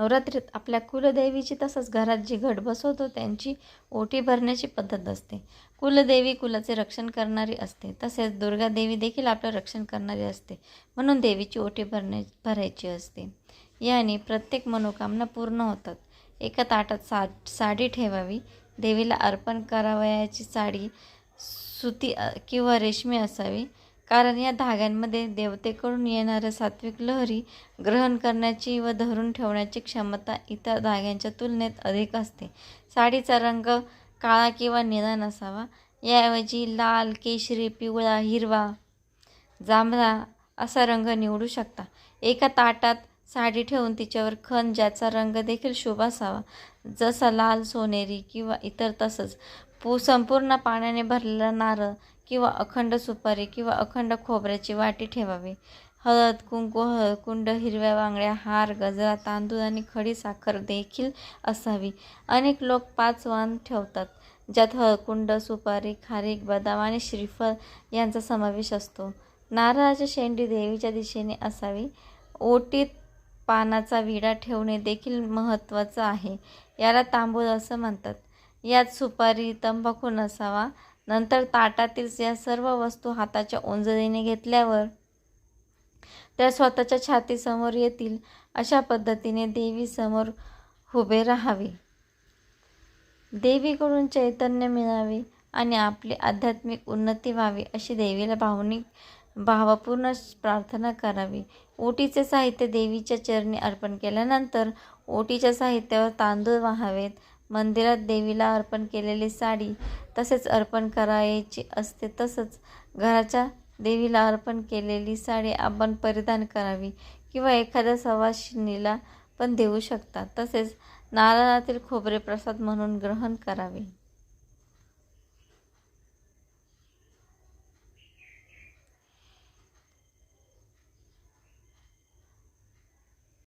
नवरात्रीत आपल्या कुलदेवीची तसंच घरात जी घट बसवतो त्यांची ओटी भरण्याची पद्धत असते. कुलदेवी कुलाचे रक्षण करणारी असते. तसेच दुर्गा देवी देखील आपलं रक्षण करणारी असते. म्हणून देवीची ओटी भरणे भरायची असते. याने प्रत्येक मनोकामना पूर्ण होतात. एका ताटात सा साडी ठेवावी. देवीला अर्पण करावयाची साडी सुती किंवा रेशमी असावी. कारण या धाग्यांमध्ये देवतेकडून येणाऱ्या सात्विक लहरी ग्रहण करण्याची व धरून ठेवण्याची क्षमता इतर धाग्यांच्या तुलनेत अधिक असते. साडीचा रंग काळा किंवा निळा नसावा. याऐवजी लाल केशरी पिवळा हिरवा जांभळा असा रंग निवडू शकता. एका ताटात साडी ठेवून तिच्यावर खण ज्याचा रंग देखील शुभ असावा. जसा लाल सोनेरी किंवा इतर तसंच पू संपूर्ण पाण्याने भरलेला नारळ किंवा अखंड सुपारी किंवा अखंड खोबऱ्याची वाटी ठेवावी. हळद कुंकू हळकुंड हिरव्या बांगड्या हार गजरा तांदूळ आणि खडी साखर देखील असावी. अनेक लोक पाच वाण ठेवतात ज्यात हळकुंड सुपारी खारीक बदाम आणि श्रीफळ यांचा समावेश असतो. नारळाची शेंडी देवीच्या दिशेने असावी. ओटीत पानाचा विडा ठेवणे देखील महत्त्वाचं आहे. याला तांबूळ असं म्हणतात. यात सुपारी तंबाखू नसावा. नंतर ताटातील या सर्व वस्तू हाताच्या ओंजळीने घेतल्यावर त्या स्वतःच्या छातीसमोर येतील अशा पद्धतीने देवीसमोर उभे राहावे. देवीकडून चैतन्य मिळावे आणि आपली आध्यात्मिक उन्नती व्हावी अशी देवीला भावनिक भावपूर्ण प्रार्थना करावी. ओटीचे साहित्य देवीच्या चरणी अर्पण केल्यानंतर ओटीच्या साहित्यावर तांदूळ वाहावेत. मंदिरात देवीला अर्पण केलेली साडी तसेच अर्पण करायची असते. तसंच घराच्या देवीला अर्पण केलेली साडी आपण परिधान करावी किंवा एखाद्या सवाशिणीला पण देऊ शकता. तसेच नारळातील खोबरे प्रसाद म्हणून ग्रहण करावे.